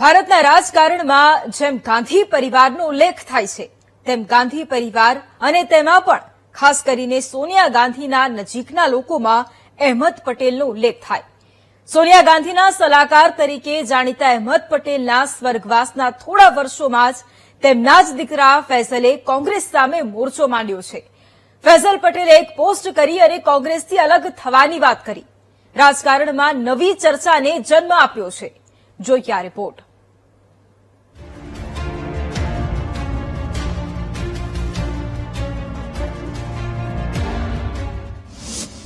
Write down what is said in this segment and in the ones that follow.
ભારતના રાજકારણમાં જેમ ગાંધી પરિવારનો ઉલ્લેખ થાય છે, તેમ ગાંધી પરિવાર અને તેમાં પણ ખાસ કરીને સોનિયા ગાંધીના નજીકના લોકોમાં અહેમદ પટેલનો ઉલ્લેખ થાય. સોનિયા ગાંધીના સલાહકાર તરીકે જાણીતા અહેમદ પટેલના સ્વર્ગવાસના થોડા વર્ષોમાં જ તેમના જ દીકરા ફૈઝલે કોંગ્રેસ સામે મોરચો માંડ્યો છે. ફૈઝલ પટેલે એક પોસ્ટ કરી અને કોંગ્રેસથી અલગ થવાની વાત કરી. રાજકારણમાં નવી ચર્ચાને જન્મ આપ્યો છે. જોઈએ આ રિપોર્ટ.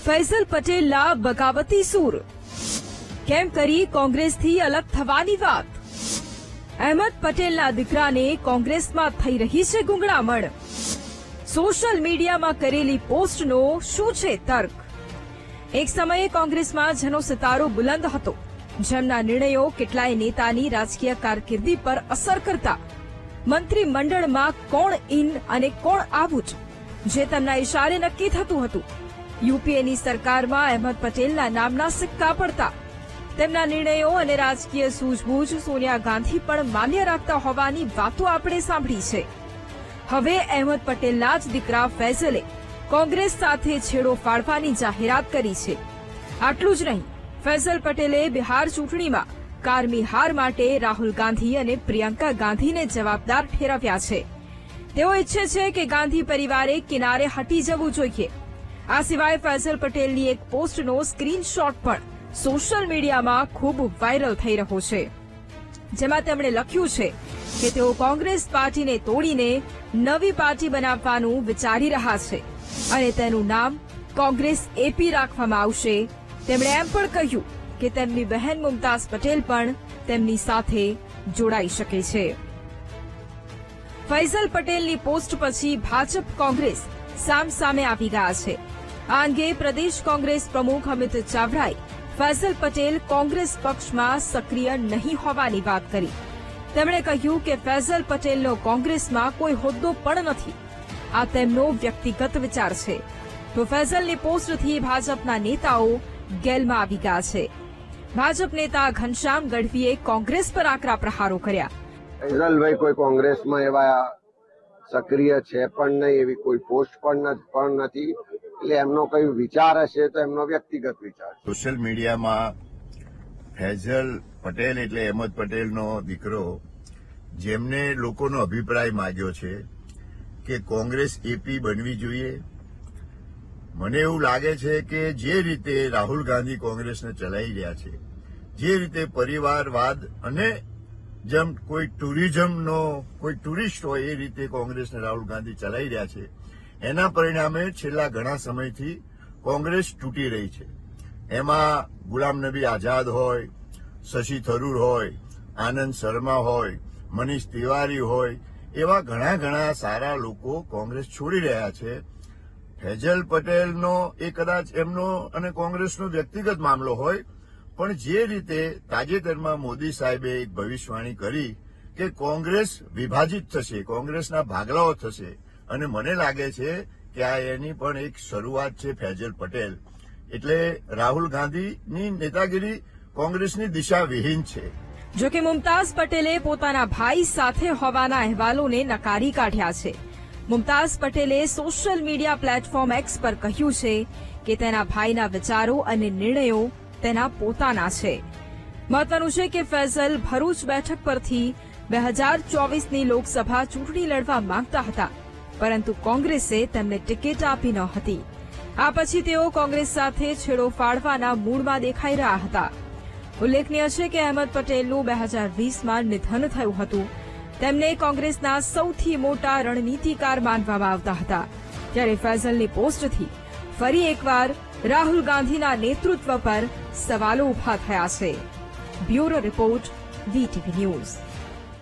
ફૈઝલ પટેલના બગાવતી સૂર. કેમ કરી કોંગ્રેસથી અલગ થવાની વાત? અહેમદ પટેલના દીકરાને કોંગ્રેસમાં થઈ રહી છે ગુંગળામણ. સોશિયલ મીડિયામાં કરેલી પોસ્ટનો શું છે તર્ક? એક સમયે કોંગ્રેસમાં જેનો સિતારો બુલંદ હતો. જેમના નિર્ણયો કેટલાય નેતાની રાજકીય કારકિર્દી પર અસર કરતા. મંત્રીમંડળમાં કોણ ઇન અને કોણ આવું જે તેમના ઇશારે નક્કી થતું હતું. યુપીએની સરકારમાં અહેમદ પટેલના નામના સિક્કા પડતા. તેમના નિર્ણયો અને રાજકીય સૂઝબૂઝ સોનિયા ગાંધી પણ માન્ય રાખતા હોવાની વાતો આપણે સાંભળી છે. હવે અહેમદ પટેલના જ દીકરા ફૈઝલે કોંગ્રેસ સાથે છેડો ફાડવાની જાહેરાત કરી છે. આટલું જ નહીં, ફૈઝલ પટેલે બિહાર ચૂંટણીમાં કારમી હાર માટે રાહુલ ગાંધી અને પ્રિયંકા ગાંધીને જવાબદાર ઠેરવ્યા છે. તેઓ ઈચ્છે છે કે ગાંધી પરિવારે કિનારે હટી જવું જોઈએ. આ સિવાય ફૈઝલ પટેલની એક પોસ્ટનો સ્ક્રીનશોટ પણ સોશિયલ મીડિયામાં ખૂબ વાયરલ થઈ રહ્યો છે. જેમાં તેમણે લખ્યું છે કે તેઓ કોંગ્રેસ પાર્ટીને તોડીને નવી પાર્ટી બનાવવાનું વિચારી રહ્યા છે અને તેનું નામ કોંગ્રેસ એપી રાખવામાં આવશે. તેમણે એમ પણ કહ્યું કે તેમની બહેન મુમતાઝ પટેલ પણ તેમની સાથે જોડાઈ શકે છે. ફૈઝલ પટેલની પોસ્ટ પછી ભાજપ કોંગ્રેસ સામસામે આવી ગયા છે. આ અંગે પ્રદેશ કોંગ્રેસ પ્રમુખ અમિત ચાવડાએ ફૈઝલ પટેલ કોંગ્રેસ પક્ષમાં સક્રિય નહીં હોવાની વાત કરી. તેમણે કહ્યું કે ફૈઝલ પટેલનો કોંગ્રેસમાં કોઈ હોદ્દો પણ નથી. આ તેમનો વ્યક્તિગત વિચાર છે. તો ફૈઝલની પોસ્ટથી ભાજપના નેતાઓ ગેલમાં આવી ગયા છે. ભાજપ નેતા ઘનશ્યામ ગઢવીએ કોંગ્રેસ પર આકરા પ્રહારો કર્યા. ફૈઝલભાઈ કોઈ કોંગ્રેસમાં એવા સક્રિય છે પણ નહીં, એવી કોઈ પોસ્ટ પણ નથી. એટલે એમનો કઈ વિચાર હશે તો એમનો વ્યક્તિગત વિચાર સોશિયલ મીડિયામાં ફૈઝલ પટેલ એટલે અહેમદ પટેલનો દીકરો, જેમને લોકોનો અભિપ્રાય માગ્યો છે કે કોંગ્રેસ એપી બનવી જોઈએ. મને એવું લાગે છે કે જે રીતે રાહુલ ગાંધી કોંગ્રેસને ચલાવી રહ્યા છે, જે રીતે પરિવારવાદ અને જેમ કોઈ ટુરિઝમનો, કોઈ ટુરિસ્ટ હોય એ રીતે કોંગ્રેસને રાહુલ ગાંધી ચલાવી રહ્યા છે એના પરિણામે છેલ્લા ઘણા સમયથી કોંગ્રેસ તૂટી રહી છે. એમાં ગુલામ નબી આઝાદ હોય, શશી થરૂર હોય, આનંદ શર્મા હોય, મનીષ તિવારી હોય, એવા ઘણા ઘણા સારા લોકો કોંગ્રેસ છોડી રહ્યા છે. ફેજલ પટેલનો એ કદાચ એમનો અને કોંગ્રેસનો વ્યક્તિગત મામલો હોય, પણ જે રીતે તાજેતરમાં મોદી સાહેબે એક ભવિષ્યવાણી કરી કે કોંગ્રેસ વિભાજિત થશે, કોંગ્રેસના ભાગલાઓ થશે અને મને લાગે છે કે આ એની પણ એક શરૂઆત છે ફૈજલ પટેલ. એટલે રાહુલ ગાંધીની નેતાગીરી કોંગ્રેસની દિશા વિહીન છે. જો કે મુમતાઝ પટેલે પોતાના ભાઈ સાથે હોવાના અહેવાલોને નકારી કાઢ્યા છે. મુમતાઝ પટેલે સોશિયલ મીડિયા પ્લેટફોર્મ એક્સ પર કહ્યું છે કે તેના ભાઈના વિચારો અને નિર્ણયો તેના પોતાના છે. મહત્વનું છે કે ફૈઝલ ભરૂચ બેઠક પરથી બે હજાર ચોવીસની લોકસભા ચૂંટણી લડવા માંગતા હતા. પરંતુ કોંગ્રેસે તેમને ટિકિટ આપી ન હતી. આ પછી તેઓ કોંગ્રેસ સાથે છેડો ફાડવાના મૂડમાં દેખાઈ રહ્યા હતા. ઉલ્લેખનીય છે કે અહેમદ પટેલનું બે હજાર વીસમાં નિધન થયું હતું. તેમને કોંગ્રેસના સૌથી મોટા રણનીતિકાર માનવામાં આવતા હતા. ત્યારે ફૈઝલની પોસ્ટથી ફરી એકવાર રાહુલ ગાંધીના નેતૃત્વ પર સવાલો ઊભા થયા છે. Bureau report VTV news.